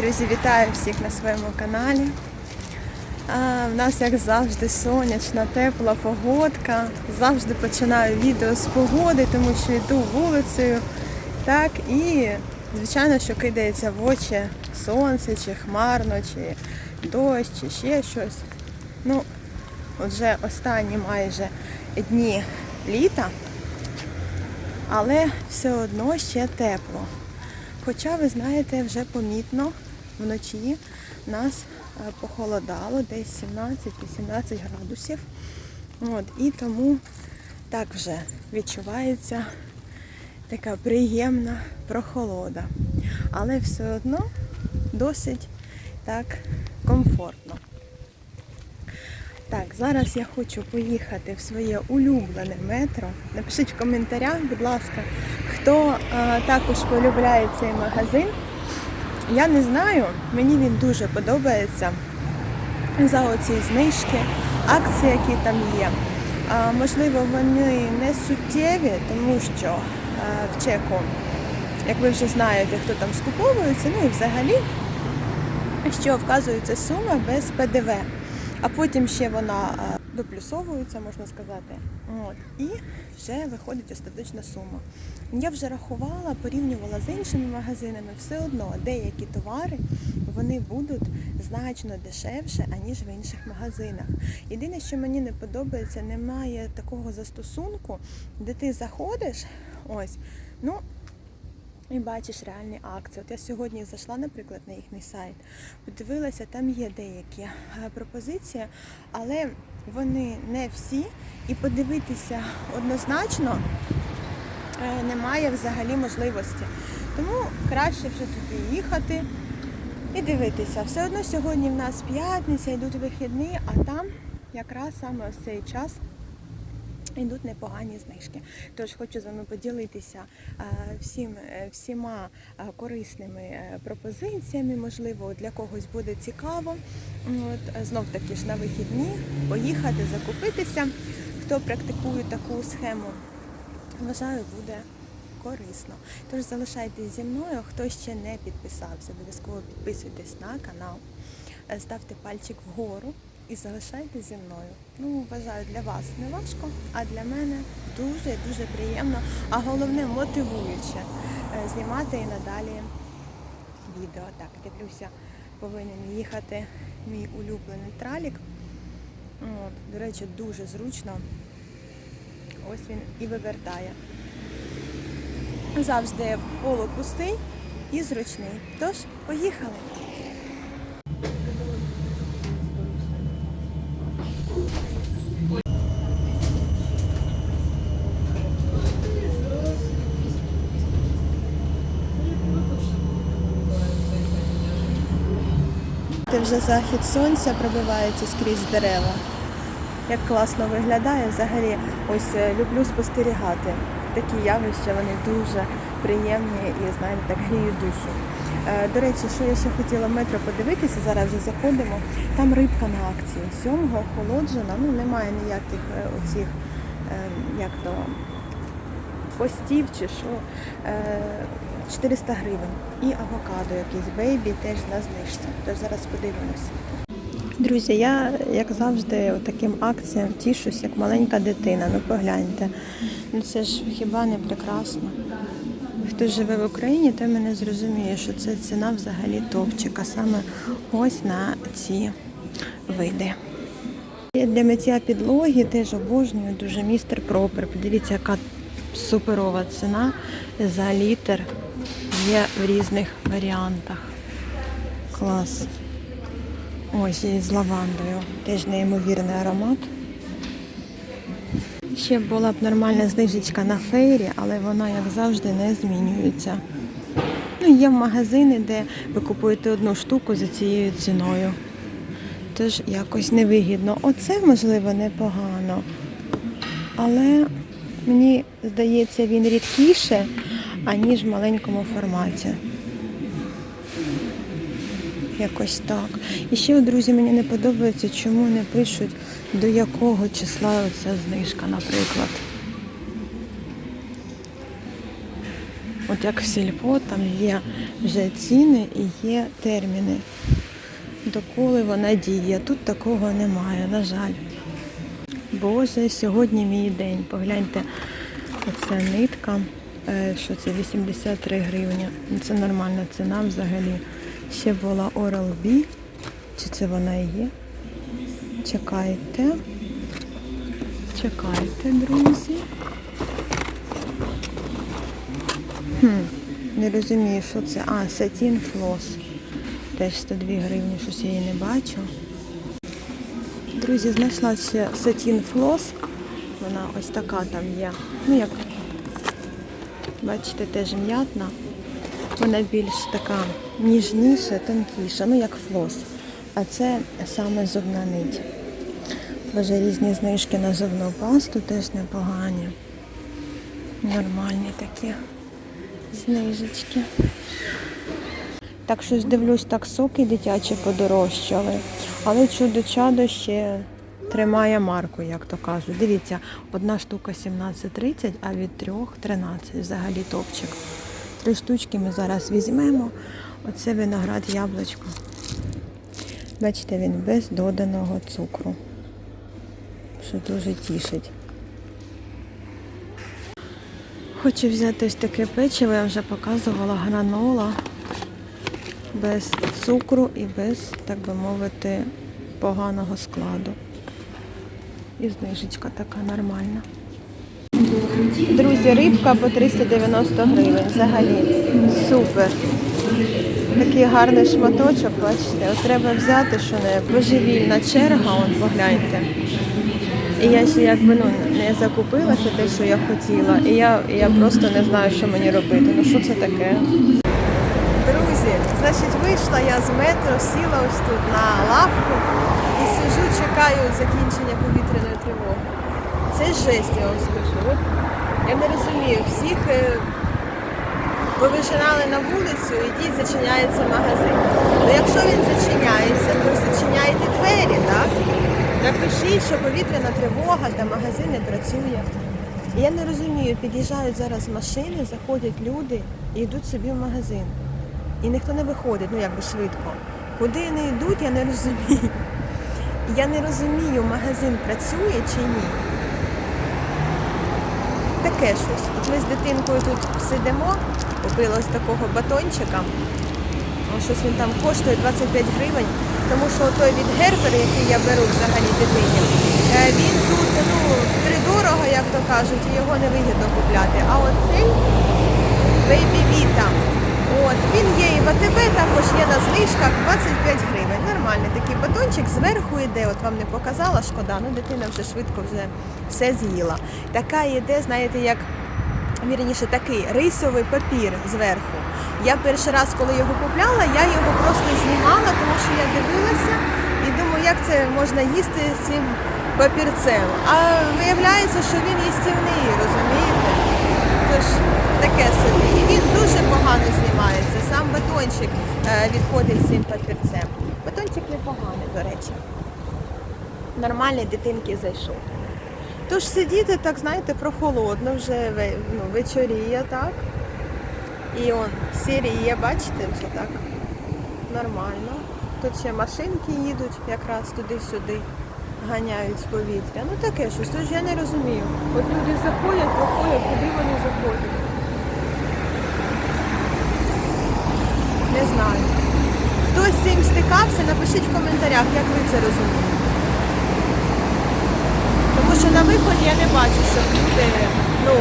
Друзі, вітаю всіх на своєму каналі. В нас, як завжди, сонячна, тепла погодка. Завжди починаю відео з погоди, тому що йду вулицею. Так, і звичайно, що кидається в очі сонце, чи хмарно, чи дощ, чи ще щось. Ну, вже останні майже дні літа, але все одно ще тепло. Хоча, ви знаєте, вже помітно вночі нас е, похолодало, десь 17-18 градусів. От, і тому так вже відчувається така приємна прохолода. Але все одно досить так комфортно. Так, зараз я хочу поїхати в своє улюблене метро. Напишіть в коментарях, будь ласка, хто е, також полюбляє цей магазин. Я не знаю, мені він дуже подобається за оці знижки, акції, які там є. А, можливо, вони не суттєві, тому що е, в чеку, як ви вже знаєте, хто там скуповується, ну і взагалі, що вказується сума без ПДВ а потім ще вона доплюсовується, можна сказати. От. І вже виходить остаточна сума. Я вже рахувала, порівнювала з іншими магазинами, все одно деякі товари вони будуть значно дешевше, аніж в інших магазинах. Єдине, що мені не подобається, немає такого застосунку, де ти заходиш, ось, ну. І бачиш реальні акції. От я сьогодні зайшла, наприклад, на їхній сайт, подивилася, там є деякі е, пропозиції, але вони не всі. І подивитися однозначно е, немає взагалі можливості. Тому краще вже туди їхати і дивитися. Все одно сьогодні в нас п'ятниця, йдуть вихідні, а там якраз саме ось цей час. Йдуть непогані знижки. Тож хочу з вами поділитися е, всім, е, всіма е, корисними пропозиціями. Можливо, для когось буде цікаво. От, знов таки ж на вихідні поїхати, закупитися. Хто практикує таку схему, вважаю, буде корисно. Тож залишайтесь зі мною. Хто ще не підписався, обов'язково підписуйтесь на канал, ставте пальчик вгору і залишайтесь зі мною. Ну, вважаю, для вас не важко, а для мене дуже дуже приємно, а головне мотивуюче е, знімати і надалі відео. Так, дивлюся, повинен їхати мій улюблений тралік. От, до речі, дуже зручно. Ось він і вивертає. Завжди полупустий і зручний. Тож, поїхали! Ти вже захід сонця пробивається скрізь дерева. Як класно виглядає, взагалі ось е, люблю спостерігати. Такі явища, вони дуже приємні і, знаєте, так гріють душу. Е, До речі, що я ще хотіла в метро подивитися, зараз вже заходимо. Там рибка на акції. Сьомга охолоджена, ну немає ніяких е, оцих, як то, постів чи що. Е, 400 гривень. І авокадо якийсь бейбі теж на знижці. Тож зараз подивимося. Друзі, я, як завжди, таким акціям тішусь, як маленька дитина. Ну погляньте. Ну це ж хіба не прекрасно. Хто живе в Україні, той мене зрозуміє, що це ціна взагалі топчика, саме ось на ці види. Для миття підлоги теж обожнюю дуже містер Пропер. Подивіться, яка суперова ціна за літр є в різних варіантах. Клас. Ось і з лавандою. Теж неймовірний аромат. Ще була б нормальна знижечка на фейрі, але вона, як завжди, не змінюється. Ну, є магазини, де ви купуєте одну штуку за цією ціною. Тож якось невигідно. Оце, можливо, непогано. Але мені здається, він рідкіше, аніж в маленькому форматі. Якось так. І ще, друзі, мені не подобається, чому не пишуть, до якого числа оця знижка, наприклад. От як в сільпо, там є вже ціни і є терміни. Доколи вона діє. Тут такого немає, на жаль. Боже, сьогодні мій день. Погляньте, оця нитка. е, Що це 83 гривні. Ну, Це нормальна ціна взагалі. Ще була Oral-B. Чи це вона і є? Чекайте. Чекайте, друзі. Хм, не розумію, що це. А, сатін флос. Теж 102 гривні, щось я її не бачу. Друзі, знайшла ще сатін флос. Вона ось така там є. Ну як, бачите, теж м'ятна. Вона більш така ніжніша, тонкіша, ну як флос. А це саме зубна нить. Боже, різні знижки на зубну пасту теж непогані. Нормальні такі знижечки. Так щось дивлюсь, так соки дитячі подорожчали. Але чудо-чадо ще тримає марку, як то кажуть. Дивіться, одна штука 17,30, а від трьох 13. Взагалі топчик. Три штучки ми зараз візьмемо. Оце виноград яблучко. Бачите, він без доданого цукру. Що дуже тішить. Хочу взяти ось таке печиво, я вже показувала гранола без цукру і без, так би мовити, поганого складу. І знижечка така нормальна. Друзі, рибка по 390 гривень. Взагалі супер. Такий гарний шматочок, бачите, от треба взяти, що не божевільна черга, от погляньте. І я ще якби ну, не закупилася те, що я хотіла. І я, я просто не знаю, що мені робити. Ну що це таке? Друзі, значить, вийшла я з метро, сіла ось тут на лавку і сижу, чекаю закінчення повітряної тривоги. Це жесть, я вам скажу. Я не розумію, всіх е, повижинали на вулицю, і ідіть, зачиняється магазин. Ну якщо він зачиняється, то зачиняйте двері, так? Напишіть, що повітряна тривога та магазин не працює. І я не розумію, під'їжджають зараз машини, заходять люди і йдуть собі в магазин. І ніхто не виходить, ну якби швидко. Куди вони йдуть, я не розумію. Я не розумію, магазин працює чи ні. Таке щось. От ми з дитинкою тут сидимо, купила ось такого батончика. Щось він там коштує 25 гривень, тому що той від Гербер, який я беру взагалі дитині, е, він тут ну, придорого, як то кажуть, і його не вигідно купляти. А оцей Baby Vita, от, він є і в АТБ, також є на знижках 25 гривень. Нормальний такий батончик, зверху йде, от вам не показала, шкода, ну дитина вже швидко вже все з'їла. Така йде, знаєте, як вірніше такий рисовий папір зверху. Я перший раз, коли його купляла, я його просто знімала, тому що я дивилася і думаю, як це можна їсти з цим папірцем. А виявляється, що він їстівний, розумієте? Тож таке собі. І він дуже погано знімається. Сам батончик е, відходить з цим папірцем. Батончик непоганий, до речі. Нормальний дитинки зайшов. Тож сидіти, так знаєте, прохолодно вже ну, вечоріє, так? І он сіріє, бачите, вже так. Нормально. Тут ще машинки їдуть якраз туди-сюди, ганяють з повітря. Ну таке щось, тож я не розумію. От люди заходять, виходять, куди вони заходять. Не знаю. Хтось з цим стикався, напишіть в коментарях, як ви це розумієте. Тому що на виході я не бачу, щоб люди ну,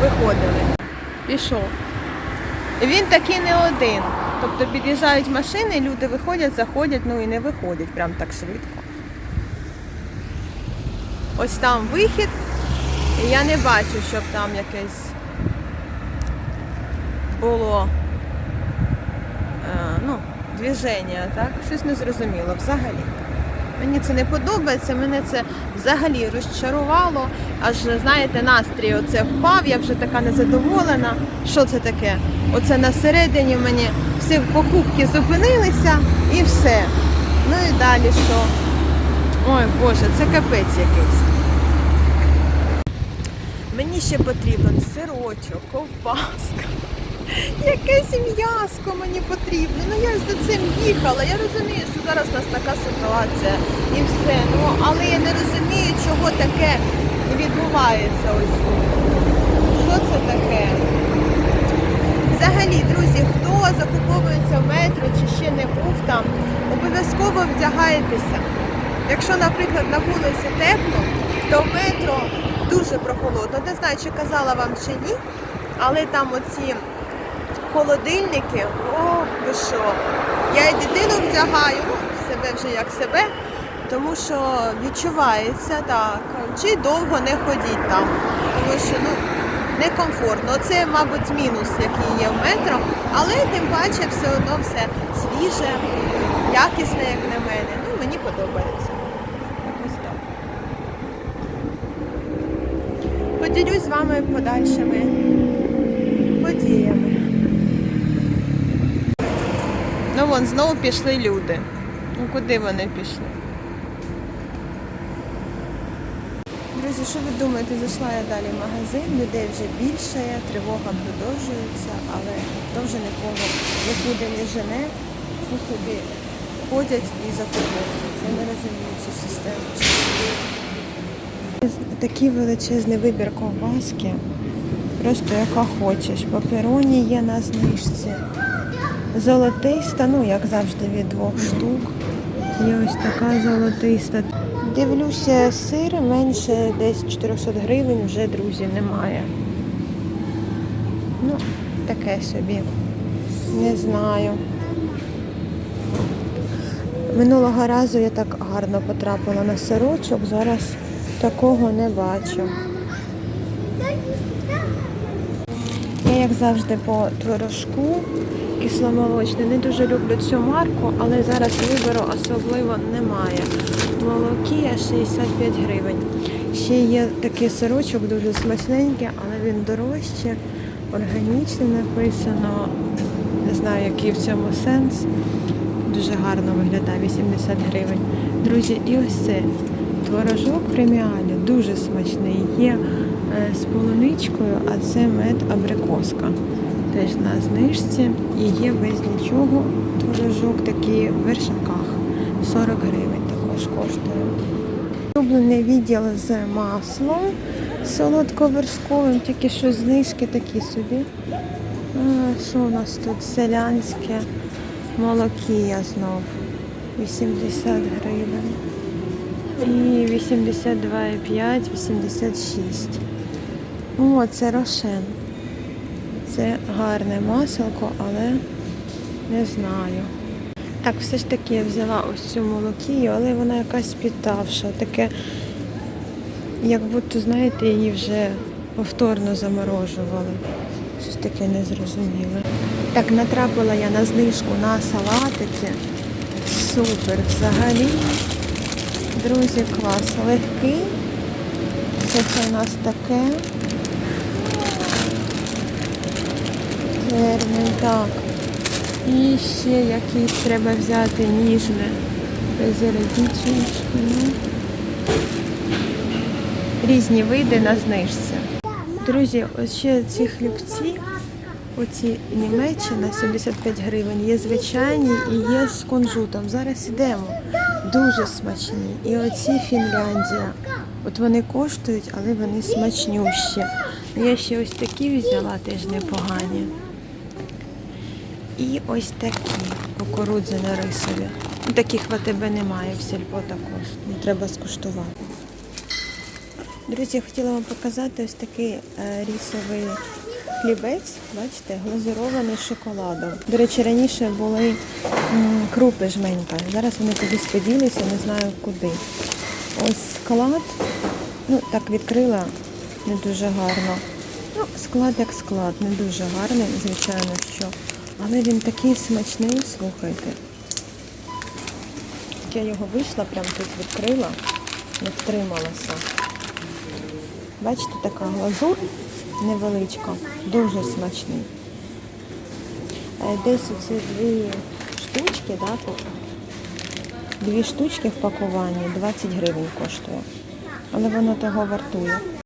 виходили. Пішов. Він такий не один. Тобто під'їжджають машини, люди виходять, заходять, ну і не виходять прям так швидко. Ось там вихід, і я не бачу, щоб там якесь було е, ну, движення, так? Щось не зрозуміло взагалі. Мені це не подобається, мене це взагалі розчарувало. Аж знаєте, настрій оце впав, я вже така незадоволена. Що це таке? Оце на середині мені всі покупки зупинилися і все. Ну і далі що? Ой Боже, це капець якийсь. Мені ще потрібен сирочок, ковбаска. Якесь м'яско мені потрібно. Ну я за цим їхала. Я розумію, що зараз у нас така ситуація і все. Ну але я не розумію, чого таке відбувається ось тут. Що це таке? Взагалі, друзі, хто закуповується в метро чи ще не був там, обов'язково вдягайтеся. Якщо, наприклад, на вулиці тепло, то в метро дуже прохолодно. Не знаю, чи казала вам чи ні, але там оці холодильники, о, ви що? Я і дитину вдягаю, себе вже як себе, тому що відчувається так. Чи довго не ходіть там, тому що ну, некомфортно. Це, мабуть, мінус, який є в метро, але тим паче все одно все свіже, якісне, як на мене. Ну, мені подобається. Ось так. Поділюсь з вами подальшими подіями. Ну вон знову пішли люди. Ну куди вони пішли? Друзі, що ви думаєте, зайшла я далі в магазин, людей вже більше, тривога продовжується, але хто вже нікого нікуди не жене, всі собі ходять і закуповують. Я не розумію цю систему. Такий величезний вибір ковбаски. Просто яка хочеш. Папероні є на знижці. Золотиста, ну як завжди від двох штук. Є ось така золотиста. Дивлюся, сир менше десь 400 гривень вже, друзі, немає. Ну, таке собі. Не знаю. Минулого разу я так гарно потрапила на сирочок, зараз такого не бачу. Я, як завжди, по творожку кисломолочний. Не дуже люблю цю марку, але зараз вибору особливо немає. Молокі 65 гривень. Ще є такий сирочок дуже смачненький, але він дорожче, органічний написано. Не знаю, який в цьому сенс. Дуже гарно виглядає, 80 гривень. Друзі, і ось це творожок преміалі, дуже смачний. Є е, з полуничкою, а це мед абрикоска. Теж на знижці. І є без нічого творожок такий в вершаках. 40 гривень також коштує. Улюблений відділ з маслом солодковершковим, тільки що знижки такі собі. Що у нас тут? Селянське молокія знов. 80 гривень. І 82,5, 86. О, це рошен. Це гарне маселко, але не знаю. Так, все ж таки я взяла ось цю молокію, але вона якась підтавша. Таке, як будто, знаєте, її вже повторно заморожували. Щось таке незрозуміле. Так, натрапила я на знижку на салатики. Супер взагалі. Друзі, клас. Легкий. Це, це у нас таке. Термін, так. І ще якийсь треба взяти ніжне. Безеродічечки. Ну. Різні види на знижці. Друзі, ось ще ці хлібці, оці Німеччина 75 гривень, є звичайні і є з кунжутом. Зараз йдемо. Дуже смачні. І оці Фінляндія. От вони коштують, але вони смачнющі. Я ще ось такі взяла, теж непогані. І ось такі кукурудзяно-рисові. Ну, Таких в АТБ немає, в сільпо також. Ну, Треба скуштувати. Друзі, я хотіла вам показати ось такий е, рісовий хлібець, бачите, глазурований шоколадом. До речі, раніше були крупи жменька. Зараз вони кудись поділися, не знаю куди. Ось склад, ну так відкрила не дуже гарно. Ну, склад як склад, не дуже гарний, звичайно, що. Але він такий смачний, слухайте. Я його вийшла, прямо тут відкрила, не втрималася. Бачите, така глазур невеличка, дуже смачний. Е, Десь оці дві штучки, да, тут. Дві штучки в пакуванні 20 гривень коштує. Але воно того вартує.